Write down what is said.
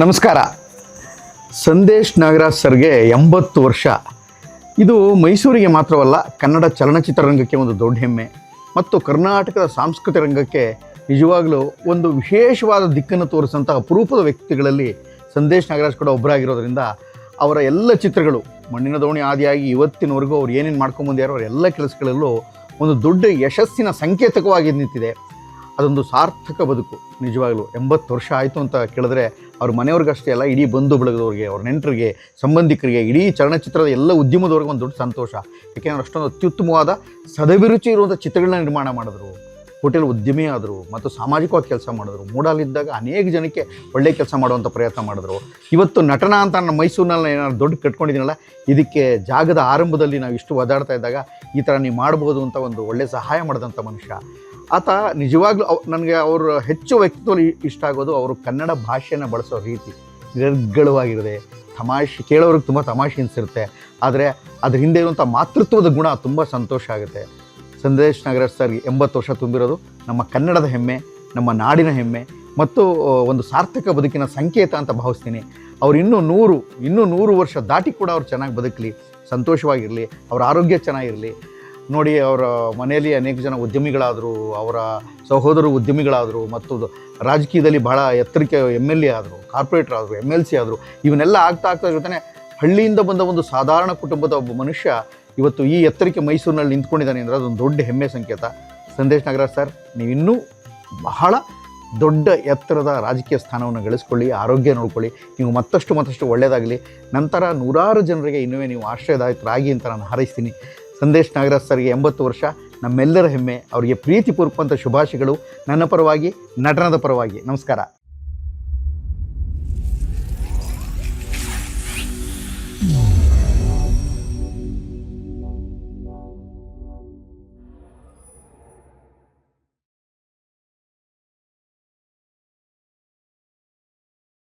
ನಮಸ್ಕಾರ. ಸಂದೇಶ್ ನಾಗರಾಜ್ ಸರ್ಗೆ ಎಂಬತ್ತು ವರ್ಷ. ಇದು ಮೈಸೂರಿಗೆ ಮಾತ್ರವಲ್ಲ, ಕನ್ನಡ ಚಲನಚಿತ್ರರಂಗಕ್ಕೆ ಒಂದು ದೊಡ್ಡ ಹೆಮ್ಮೆ. ಮತ್ತು ಕರ್ನಾಟಕದ ಸಾಂಸ್ಕೃತಿಕ ರಂಗಕ್ಕೆ ನಿಜವಾಗಲೂ ಒಂದು ವಿಶೇಷವಾದ ದಿಕ್ಕನ್ನು ತೋರಿಸಿದಂಥ ಅಪರೂಪದ ವ್ಯಕ್ತಿಗಳಲ್ಲಿ ಸಂದೇಶ್ ನಾಗರಾಜ್ ಕೂಡ ಒಬ್ಬರಾಗಿರೋದ್ರಿಂದ, ಅವರ ಎಲ್ಲ ಚಿತ್ರಗಳು, ಮಣ್ಣಿನ ದೋಣಿ ಆದಿಯಾಗಿ ಇವತ್ತಿನವರೆಗೂ ಅವ್ರು ಏನೇನು ಮಾಡ್ಕೊಂಬಂದಿರೋ ಅವರ ಎಲ್ಲ ಕೆಲಸಗಳಲ್ಲೂ ಒಂದು ದೊಡ್ಡ ಯಶಸ್ಸಿನ ಸಂಕೇತಕವಾಗಿ ನಿಂತಿದೆ. ಅದೊಂದು ಸಾರ್ಥಕ ಬದುಕು, ನಿಜವಾಗಲೂ. ಎಂಬತ್ತು ವರ್ಷ ಆಯಿತು ಅಂತ ಕೇಳಿದ್ರೆ ಅವ್ರ ಮನೆಯವ್ರಿಗಷ್ಟೇ ಅಲ್ಲ, ಇಡೀ ಬಂಧು ಬಳಗದವ್ರಿಗೆ, ಅವ್ರ ನೆಂಟರಿಗೆ, ಸಂಬಂಧಿಕರಿಗೆ, ಇಡೀ ಚಲನಚಿತ್ರದ ಎಲ್ಲ ಉದ್ಯಮದವ್ರಿಗೆ ಒಂದು ದೊಡ್ಡ ಸಂತೋಷ. ಯಾಕೆಂದ್ರೆ ಅಷ್ಟೊಂದು ಅತ್ಯುತ್ತಮವಾದ ಸದಭಿರುಚಿ ಇರುವಂಥ ಚಿತ್ರಗಳನ್ನ ನಿರ್ಮಾಣ ಮಾಡಿದ್ರು. ಹೋಟೆಲ್ ಉದ್ಯಮಿ ಆದರು, ಮತ್ತು ಸಾಮಾಜಿಕವಾಗಿ ಕೆಲಸ ಮಾಡಿದ್ರು. ಮೂಡಾಲಿದ್ದಾಗ ಅನೇಕ ಜನಕ್ಕೆ ಒಳ್ಳೆಯ ಕೆಲಸ ಮಾಡುವಂಥ ಪ್ರಯತ್ನ ಮಾಡಿದ್ರು. ಇವತ್ತು ನಟನ ಅಂತ ನನ್ನ ಮೈಸೂರಿನಲ್ಲಿ ಏನಾದ್ರು ದೊಡ್ಡ ಕಟ್ಕೊಂಡಿದ್ದೀನಲ್ಲ, ಇದಕ್ಕೆ ಜಾಗದ ಆರಂಭದಲ್ಲಿ ನಾವು ಇಷ್ಟು ಒದಾಡ್ತಾ ಇದ್ದಾಗ ಈ ಥರ ನೀವು ಮಾಡ್ಬೋದು ಅಂತ ಒಂದು ಒಳ್ಳೆಯ ಸಹಾಯ ಮಾಡಿದಂಥ ಮನುಷ್ಯ. ಆತ ನಿಜವಾಗ್ಲೂ ನನಗೆ ಅವರು ಹೆಚ್ಚು ವ್ಯಕ್ತಿತ್ವ ಇಷ್ಟ ಆಗೋದು ಅವರು ಕನ್ನಡ ಭಾಷೆಯನ್ನು ಬಳಸೋ ರೀತಿ. ನಿರ್ಗಳವಾಗಿರದೆ ತಮಾಷೆ, ಕೇಳೋರಿಗೆ ತುಂಬ ತಮಾಷೆ ಅನಿಸಿರುತ್ತೆ. ಆದರೆ ಅದ್ರ ಹಿಂದೆ ಇರುವಂಥ ಮಾತೃತ್ವದ ಗುಣ ತುಂಬ ಸಂತೋಷ ಆಗುತ್ತೆ. ಸಂದೇಶ್ ನಾಗರಾಜ್ ಸರ್ಗೆ ಎಂಬತ್ತು ವರ್ಷ ತುಂಬಿರೋದು. ನಮ್ಮ ಕನ್ನಡದ ಹೆಮ್ಮೆ, ನಮ್ಮ ನಾಡಿನ ಹೆಮ್ಮೆ ಮತ್ತು ಒಂದು ಸಾರ್ಥಕ ಬದುಕಿನ ಸಂಕೇತ ಅಂತ ಭಾವಿಸ್ತೀನಿ. ಅವ್ರು ಇನ್ನೂ ನೂರು ಇನ್ನೂ ನೂರು ವರ್ಷ ದಾಟಿ ಕೂಡ ಅವ್ರು ಚೆನ್ನಾಗಿ ಬದುಕಲಿ, ಸಂತೋಷವಾಗಿರಲಿ, ಅವ್ರ ಆರೋಗ್ಯ ಚೆನ್ನಾಗಿರಲಿ ನೋಡಿ ಅವರ ಮನೆಯಲ್ಲಿ ಅನೇಕ ಜನ ಉದ್ಯಮಿಗಳಾದರು, ಅವರ ಸಹೋದರರು ಉದ್ಯಮಿಗಳಾದರು ಮತ್ತು ರಾಜಕೀಯದಲ್ಲಿ ಬಹಳ ಎತ್ತರಕ್ಕೆ ಎಂ ಎಲ್ ಎ ಆದರು ಕಾರ್ಪೊರೇಟರ್ ಆದರು ಎಂ ಎಲ್ ಸಿ ಆದರು, ಇವನ್ನೆಲ್ಲ ಆಗ್ತಾ ಆಗ್ತಾ ಜೊತೆ ಹಳ್ಳಿಯಿಂದ ಬಂದ ಒಂದು ಸಾಧಾರಣ ಕುಟುಂಬದ ಒಬ್ಬ ಮನುಷ್ಯ ಇವತ್ತು ಈ ಎತ್ತರಕ್ಕೆ ಮೈಸೂರಿನಲ್ಲಿ ನಿಂತ್ಕೊಂಡಿದ್ದಾನೆ ಅಂದರೆ ಅದೊಂದು ದೊಡ್ಡ ಹೆಮ್ಮೆ ಸಂಕೇತ. ಸಂದೇಶ್ ನಾಗರಾಜ್ ಸರ್, ನೀವಿನ್ನೂ ಬಹಳ ದೊಡ್ಡ ಎತ್ತರದ ರಾಜಕೀಯ ಸ್ಥಾನವನ್ನು ಗಳಿಸ್ಕೊಳ್ಳಿ, ಆರೋಗ್ಯ ನೋಡ್ಕೊಳ್ಳಿ, ನೀವು ಮತ್ತಷ್ಟು ಮತ್ತಷ್ಟು ಒಳ್ಳೆಯದಾಗಲಿ ನಂತರ ನೂರಾರು ಜನರಿಗೆ ಇನ್ನೂ ನೀವು ಆಶ್ರಯದಾಯಕರಾಗಿ ಅಂತ ನಾನು ಹಾರೈಸ್ತೀನಿ. ಸಂದೇಶ್ ನಾಗರಾಜ್ ಸರ್ಗೆ ಎಂಬತ್ತು ವರ್ಷ. ನಮ್ಮೆಲ್ಲರ ಹೆಮ್ಮೆ. ಅವರಿಗೆ ಪ್ರೀತಿಪೂರ್ವಕವಂಥ ಶುಭಾಶಯಗಳು. ನನ್ನ ಪರವಾಗಿ, ನಟನದ ಪರವಾಗಿ. ನಮಸ್ಕಾರ.